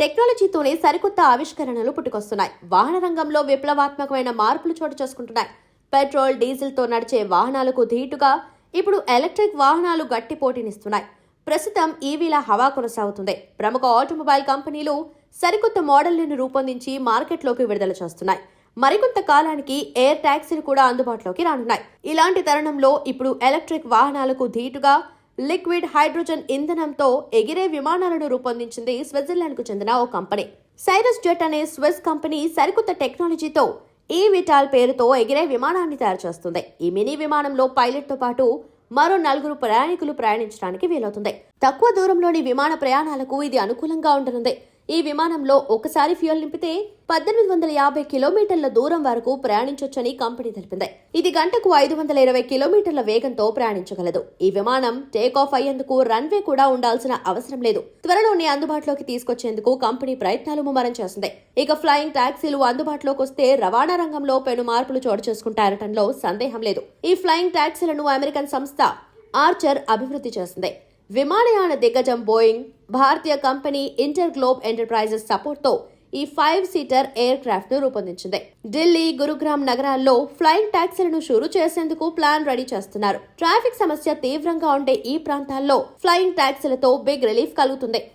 టెక్నాలజీతోనే సరికొత్త ఆవిష్కరణలు పుట్టుకొస్తున్నాయి. వాహన రంగంలో విప్లవాత్మకమైన మార్పులు చోటు చేసుకుంటున్నాయి. పెట్రోల్ డీజిల్తో నడిచే వాహనాలకు ధీటుగా ఇప్పుడు ఎలక్ట్రిక్ వాహనాలు గట్టి పోటీనిస్తున్నాయి. ప్రస్తుతం ఈవీల హవా కొనసాగుతుంది. ప్రముఖ ఆటోమొబైల్ కంపెనీలు సరికొత్త మోడళ్ళను రూపొందించి మార్కెట్లోకి విడుదల చేస్తున్నాయి. మరికొంత కాలానికి ఎయిర్ ట్యాక్సీలు కూడా అందుబాటులోకి రానున్నాయి. ఇలాంటి తరుణంలో ఇప్పుడు ఎలక్ట్రిక్ వాహనాలకు ధీటుగా లిక్విడ్ హైడ్రోజన్ ఇంధనంతో ఎగిరే విమానాలను రూపొందించింది స్విట్జర్లాండ్కు చెందిన ఓ కంపెనీ. సైరస్ జెట్ అనే స్విస్ కంపెనీ సరికొత్త టెక్నాలజీతో ఈ విటాల్ పేరుతో ఎగిరే విమానాన్ని తయారు చేస్తుంది. ఈ మినీ విమానంలో పైలట్తో పాటు మరో నలుగురు ప్రయాణికులు ప్రయాణించడానికి వీలవుతుంది. తక్కువ దూరంలోని విమాన ప్రయాణాలకు ఇది అనుకూలంగా ఉండనుంది. ఈ విమానంలో ఒకసారి ఫ్యూయల్ నింపితే పద్దెనిమిది వందల యాభై కిలోమీటర్ల దూరం వరకు ప్రయాణించొచ్చని కంపెనీ తెలిపింది. ఇది గంటకు ఐదు వందల ఇరవై కిలోమీటర్ల వేగంతో ప్రయాణించగలదు. ఈ విమానం టేక్ ఆఫ్ అయ్యేందుకు రన్వే కూడా ఉండాల్సిన అవసరం లేదు. త్వరలోనే అందుబాటులోకి తీసుకొచ్చేందుకు కంపెనీ ప్రయత్నాలు ముమ్మరం చేస్తుంది. ఇక ఫ్లయింగ్ టాక్సీలు అందుబాటులోకి వస్తే రవాణా రంగంలో పెను మార్పులు చోటు చేసుకుంటారటంలో సందేహం లేదు. ఈ ఫ్లయింగ్ టాక్సీలను అమెరికన్ సంస్థ ఆర్చర్ అభివృద్ధి చేసింది విమానయాన దిగ్గజం బోయింగ్ భారతీయ కంపెనీ ఇంటర్ గ్లోబ్ ఎంటర్ప్రైజెస్ సపోర్ట్తో ఈ ఫైవ్ సీటర్ ఎయిర్ క్రాఫ్ట్ను రూపొందించింది. ఢిల్లీ గురుగ్రామ్ నగరాల్లో ఫ్లైయింగ్ టాక్సీలను షురు చేసేందుకు ప్లాన్ రెడీ చేస్తున్నారు. ట్రాఫిక్ సమస్య తీవ్రంగా ఉండే ఈ ప్రాంతాల్లో ఫ్లయింగ్ టాక్సీలతో బిగ్ రిలీఫ్ కలుగుతుంది.